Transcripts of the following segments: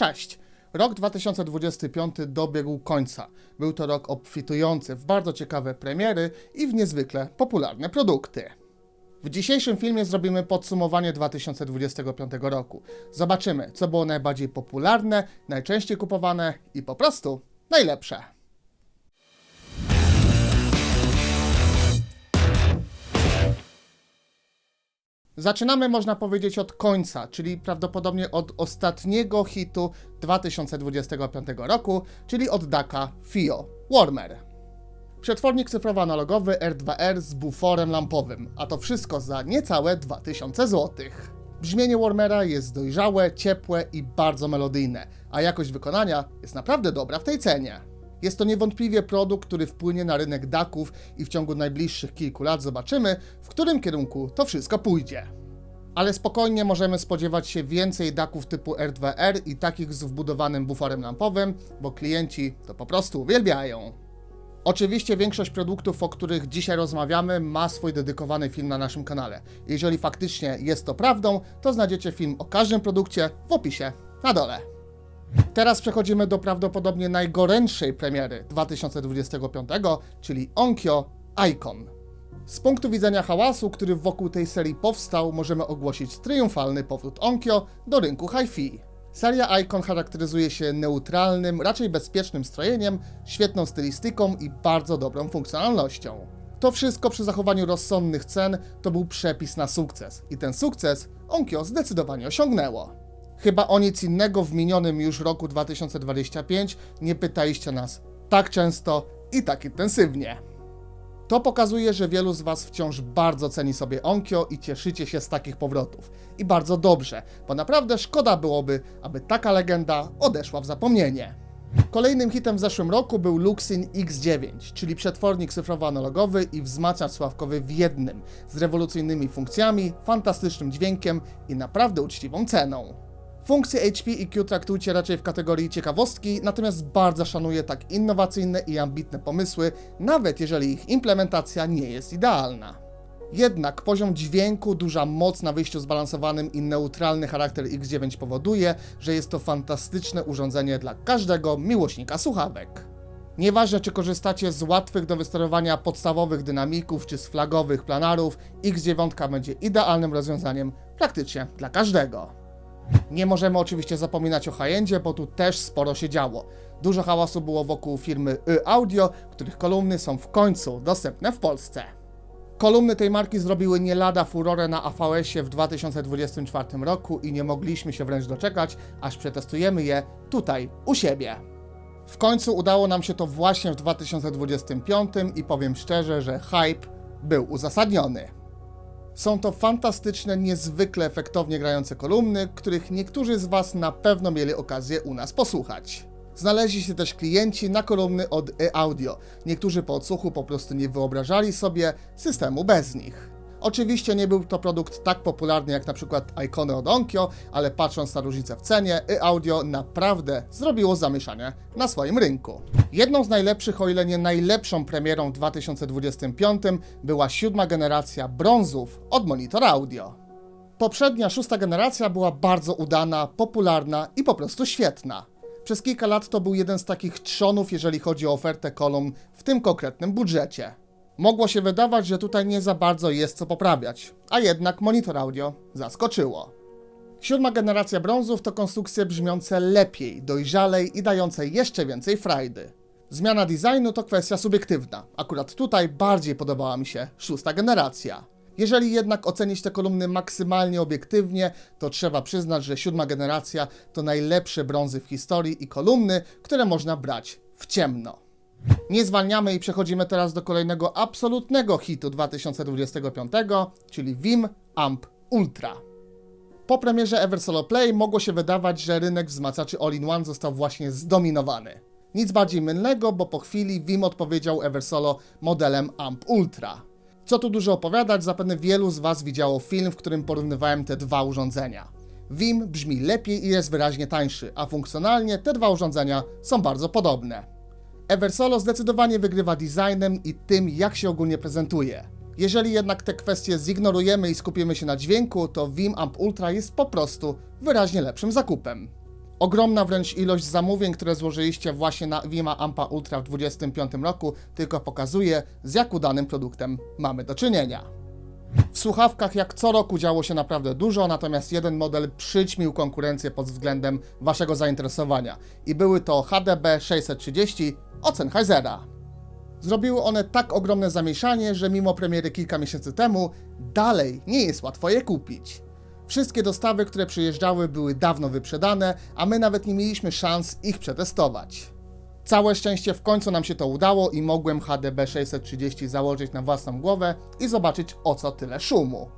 Cześć! Rok 2025 dobiegł końca. Był to rok obfitujący w bardzo ciekawe premiery i w niezwykle popularne produkty. W dzisiejszym filmie zrobimy podsumowanie 2025 roku. Zobaczymy, co było najbardziej popularne, najczęściej kupowane i po prostu najlepsze. Zaczynamy, można powiedzieć, od końca, czyli prawdopodobnie od ostatniego hitu 2025 roku, czyli od Daka FIO Warmer. Przetwornik cyfrowo-analogowy R2R z buforem lampowym, a to wszystko za niecałe 2000 zł. Brzmienie Warmera jest dojrzałe, ciepłe i bardzo melodyjne, a jakość wykonania jest naprawdę dobra w tej cenie. Jest to niewątpliwie produkt, który wpłynie na rynek daków i w ciągu najbliższych kilku lat zobaczymy, w którym kierunku to wszystko pójdzie. Ale spokojnie możemy spodziewać się więcej daków typu R2R i takich z wbudowanym buforem lampowym, bo klienci to po prostu uwielbiają. Oczywiście większość produktów, o których dzisiaj rozmawiamy, ma swój dedykowany film na naszym kanale. Jeżeli faktycznie jest to prawdą, to znajdziecie film o każdym produkcie w opisie na dole. Teraz przechodzimy do prawdopodobnie najgorętszej premiery 2025, czyli Onkyo Icon. Z punktu widzenia hałasu, który wokół tej serii powstał, możemy ogłosić triumfalny powrót Onkyo do rynku hi-fi. Seria Icon charakteryzuje się neutralnym, raczej bezpiecznym strojeniem, świetną stylistyką i bardzo dobrą funkcjonalnością. To wszystko przy zachowaniu rozsądnych cen to był przepis na sukces i ten sukces Onkyo zdecydowanie osiągnęło. Chyba o nic innego w minionym już roku 2025 nie pytaliście nas tak często i tak intensywnie. To pokazuje, że wielu z Was wciąż bardzo ceni sobie Onkyo i cieszycie się z takich powrotów. I bardzo dobrze, bo naprawdę szkoda byłoby, aby taka legenda odeszła w zapomnienie. Kolejnym hitem w zeszłym roku był Luxin X9, czyli przetwornik cyfrowo-analogowy i wzmacniacz sławkowy w jednym, z rewolucyjnymi funkcjami, fantastycznym dźwiękiem i naprawdę uczciwą ceną. Funkcje HP i Q traktujcie raczej w kategorii ciekawostki, natomiast bardzo szanuję tak innowacyjne i ambitne pomysły, nawet jeżeli ich implementacja nie jest idealna. Jednak poziom dźwięku, duża moc na wyjściu zbalansowanym i neutralny charakter X9 powoduje, że jest to fantastyczne urządzenie dla każdego miłośnika słuchawek. Nieważne czy korzystacie z łatwych do wysterowania podstawowych dynamików czy z flagowych planarów, X9 będzie idealnym rozwiązaniem praktycznie dla każdego. Nie możemy oczywiście zapominać o high-endzie, bo tu też sporo się działo. Dużo hałasu było wokół firmy Y Audio, których kolumny są w końcu dostępne w Polsce. Kolumny tej marki zrobiły nie lada furorę na AVS-ie w 2024 roku i nie mogliśmy się wręcz doczekać, aż przetestujemy je tutaj, u siebie. W końcu udało nam się to właśnie w 2025 i powiem szczerze, że hype był uzasadniony. Są to fantastyczne, niezwykle efektownie grające kolumny, których niektórzy z Was na pewno mieli okazję u nas posłuchać. Znaleźli się też klienci na kolumny od e-audio. Niektórzy po odsłuchu po prostu nie wyobrażali sobie systemu bez nich. Oczywiście nie był to produkt tak popularny jak na przykład Icony od Onkyo, ale patrząc na różnicę w cenie, e-audio naprawdę zrobiło zamieszanie na swoim rynku. Jedną z najlepszych, o ile nie najlepszą premierą w 2025 była siódma generacja brązów od Monitor Audio. Poprzednia, szósta generacja była bardzo udana, popularna i po prostu świetna. Przez kilka lat to był jeden z takich trzonów, jeżeli chodzi o ofertę kolumn w tym konkretnym budżecie. Mogło się wydawać, że tutaj nie za bardzo jest co poprawiać, a jednak monitor audio zaskoczyło. Siódma generacja brązów to konstrukcje brzmiące lepiej, dojrzalej i dające jeszcze więcej frajdy. Zmiana designu to kwestia subiektywna. Akurat tutaj bardziej podobała mi się szósta generacja. Jeżeli jednak ocenić te kolumny maksymalnie obiektywnie, to trzeba przyznać, że siódma generacja to najlepsze brązy w historii i kolumny, które można brać w ciemno. Nie zwalniamy i przechodzimy teraz do kolejnego absolutnego hitu 2025, czyli Vim Amp Ultra. Po premierze Eversolo Play mogło się wydawać, że rynek wzmacniaczy All-in-One został właśnie zdominowany. Nic bardziej mylnego, bo po chwili Vim odpowiedział Eversolo modelem Amp Ultra. Co tu dużo opowiadać, zapewne wielu z Was widziało film, w którym porównywałem te dwa urządzenia. Vim brzmi lepiej i jest wyraźnie tańszy, a funkcjonalnie te dwa urządzenia są bardzo podobne. Eversolo zdecydowanie wygrywa designem i tym, jak się ogólnie prezentuje. Jeżeli jednak te kwestie zignorujemy i skupimy się na dźwięku, to Vim Amp Ultra jest po prostu wyraźnie lepszym zakupem. Ogromna wręcz ilość zamówień, które złożyliście właśnie na Vima Ampa Ultra w 2025 roku, tylko pokazuje, z jak udanym produktem mamy do czynienia. W słuchawkach jak co roku działo się naprawdę dużo, natomiast jeden model przyćmił konkurencję pod względem waszego zainteresowania i były to HDB 630 od Sennheisera. Zrobiły one tak ogromne zamieszanie, że mimo premiery kilka miesięcy temu, dalej nie jest łatwo je kupić. Wszystkie dostawy, które przyjeżdżały, były dawno wyprzedane, a my nawet nie mieliśmy szans ich przetestować. Całe szczęście w końcu nam się to udało i mogłem HDB 630 założyć na własną głowę i zobaczyć o co tyle szumu.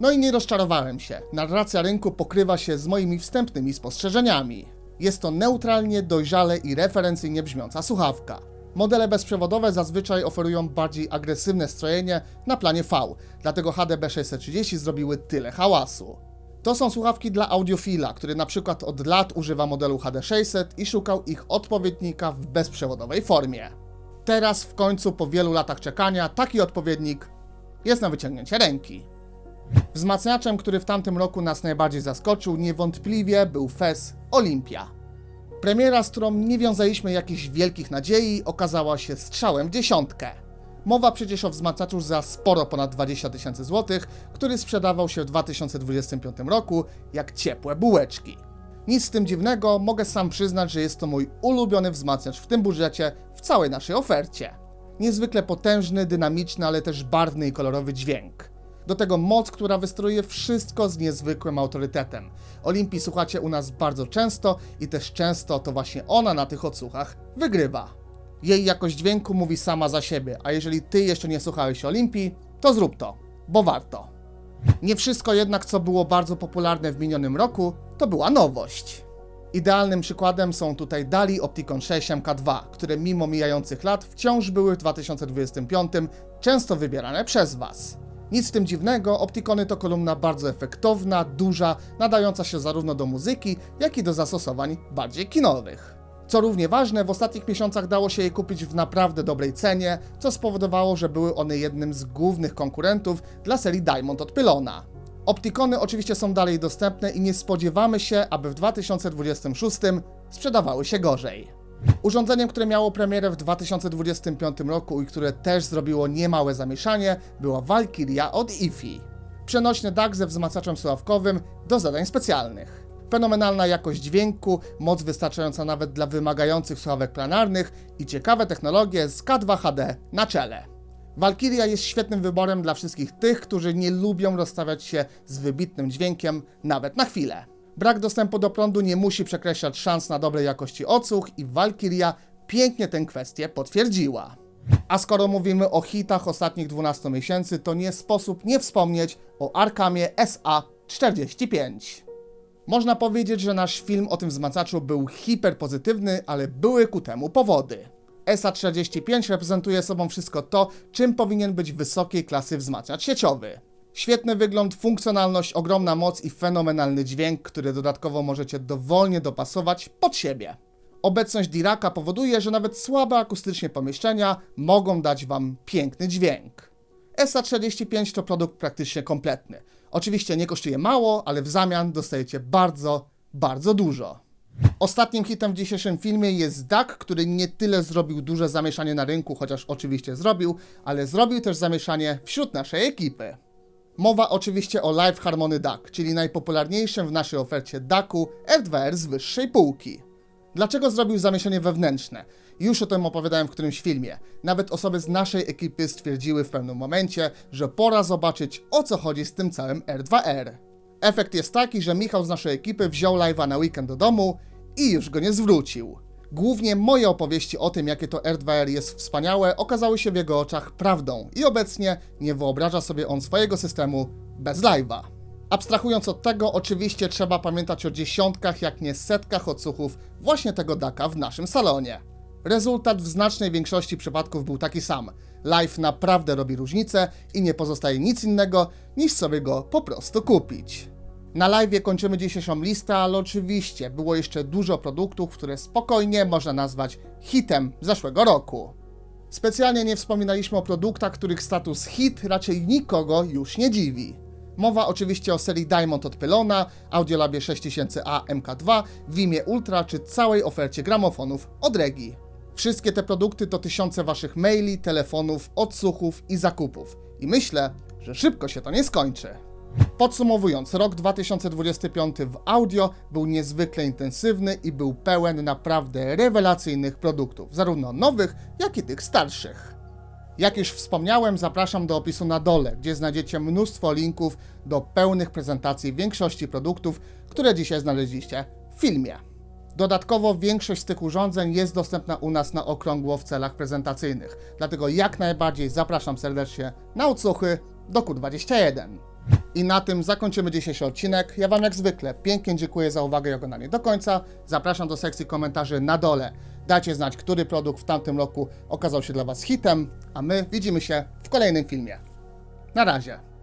No i nie rozczarowałem się. Narracja rynku pokrywa się z moimi wstępnymi spostrzeżeniami. Jest to neutralnie, dojrzale i referencyjnie brzmiąca słuchawka. Modele bezprzewodowe zazwyczaj oferują bardziej agresywne strojenie na planie V, dlatego HDB 630 zrobiły tyle hałasu. To są słuchawki dla audiofila, który na przykład od lat używa modelu HD600 i szukał ich odpowiednika w bezprzewodowej formie. Teraz w końcu po wielu latach czekania taki odpowiednik jest na wyciągnięcie ręki. Wzmacniaczem, który w tamtym roku nas najbardziej zaskoczył, niewątpliwie był FES Olympia. Premiera, z którą nie wiązaliśmy jakichś wielkich nadziei, okazała się strzałem w dziesiątkę. Mowa przecież o wzmacniaczu za sporo ponad 20 tysięcy złotych, który sprzedawał się w 2025 roku jak ciepłe bułeczki. Nic z tym dziwnego, mogę sam przyznać, że jest to mój ulubiony wzmacniacz w tym budżecie, w całej naszej ofercie. Niezwykle potężny, dynamiczny, ale też barwny i kolorowy dźwięk. Do tego moc, która wystrojuje wszystko z niezwykłym autorytetem. Olimpii słuchacie u nas bardzo często i też często to właśnie ona na tych odsłuchach wygrywa. Jej jakość dźwięku mówi sama za siebie, a jeżeli ty jeszcze nie słuchałeś Olimpii, to zrób to, bo warto. Nie wszystko jednak, co było bardzo popularne w minionym roku, to była nowość. Idealnym przykładem są tutaj Dali Opticon 6 MK2, które mimo mijających lat wciąż były w 2025 często wybierane przez Was. Nic w tym dziwnego, Optikony to kolumna bardzo efektowna, duża, nadająca się zarówno do muzyki, jak i do zastosowań bardziej kinowych. Co równie ważne, w ostatnich miesiącach dało się je kupić w naprawdę dobrej cenie, co spowodowało, że były one jednym z głównych konkurentów dla serii Diamond od Pylona. Optikony oczywiście są dalej dostępne i nie spodziewamy się, aby w 2026 sprzedawały się gorzej. Urządzeniem, które miało premierę w 2025 roku i które też zrobiło niemałe zamieszanie, była Valkyria od IFI. Przenośny DAC ze wzmacniaczem słuchawkowym do zadań specjalnych. Fenomenalna jakość dźwięku, moc wystarczająca nawet dla wymagających słuchawek planarnych i ciekawe technologie z K2 HD na czele. Valkyria jest świetnym wyborem dla wszystkich tych, którzy nie lubią rozstawiać się z wybitnym dźwiękiem nawet na chwilę. Brak dostępu do prądu nie musi przekreślać szans na dobrej jakości odsłuch i Valkyria pięknie tę kwestię potwierdziła. A skoro mówimy o hitach ostatnich 12 miesięcy, to nie sposób nie wspomnieć o Arkamie SA45. Można powiedzieć, że nasz film o tym wzmacniaczu był hiperpozytywny, ale były ku temu powody. SA45 reprezentuje sobą wszystko to, czym powinien być wysokiej klasy wzmacniacz sieciowy. Świetny wygląd, funkcjonalność, ogromna moc i fenomenalny dźwięk, który dodatkowo możecie dowolnie dopasować pod siebie. Obecność Diraka powoduje, że nawet słabe akustycznie pomieszczenia mogą dać Wam piękny dźwięk. SA45 to produkt praktycznie kompletny. Oczywiście nie kosztuje mało, ale w zamian dostajecie bardzo, bardzo dużo. Ostatnim hitem w dzisiejszym filmie jest DAC, który nie tyle zrobił duże zamieszanie na rynku, chociaż oczywiście zrobił, ale zrobił też zamieszanie wśród naszej ekipy. Mowa oczywiście o Live Harmony DAC, czyli najpopularniejszym w naszej ofercie DAC-u R2R z wyższej półki. Dlaczego zrobił zamieszanie wewnętrzne? Już o tym opowiadałem w którymś filmie. Nawet osoby z naszej ekipy stwierdziły w pewnym momencie, że pora zobaczyć o co chodzi z tym całym R2R. Efekt jest taki, że Michał z naszej ekipy wziął live'a na weekend do domu i już go nie zwrócił. Głównie moje opowieści o tym, jakie to R2R jest wspaniałe, okazały się w jego oczach prawdą i obecnie nie wyobraża sobie on swojego systemu bez live'a. Abstrahując od tego, oczywiście trzeba pamiętać o dziesiątkach, jak nie setkach odsłuchów właśnie tego daka w naszym salonie. Rezultat w znacznej większości przypadków był taki sam. Live naprawdę robi różnicę i nie pozostaje nic innego, niż sobie go po prostu kupić. Na live kończymy dzisiejszą listę, ale oczywiście było jeszcze dużo produktów, które spokojnie można nazwać hitem zeszłego roku. Specjalnie nie wspominaliśmy o produktach, których status hit raczej nikogo już nie dziwi. Mowa oczywiście o serii Diamond od Pylona, Audiolabie 6000A MK2, Vimie Ultra czy całej ofercie gramofonów od Regi. Wszystkie te produkty to tysiące waszych maili, telefonów, odsłuchów i zakupów. I myślę, że szybko się to nie skończy. Podsumowując, rok 2025 w audio był niezwykle intensywny i był pełen naprawdę rewelacyjnych produktów, zarówno nowych, jak i tych starszych. Jak już wspomniałem, zapraszam do opisu na dole, gdzie znajdziecie mnóstwo linków do pełnych prezentacji większości produktów, które dzisiaj znaleźliście w filmie. Dodatkowo większość z tych urządzeń jest dostępna u nas na okrągło w celach prezentacyjnych, dlatego jak najbardziej zapraszam serdecznie na odsłuchy do Q21. I na tym zakończymy dzisiejszy odcinek. Ja Wam jak zwykle pięknie dziękuję za uwagę i oglądanie do końca. Zapraszam do sekcji komentarzy na dole. Dajcie znać, który produkt w tamtym roku okazał się dla Was hitem, a my widzimy się w kolejnym filmie. Na razie.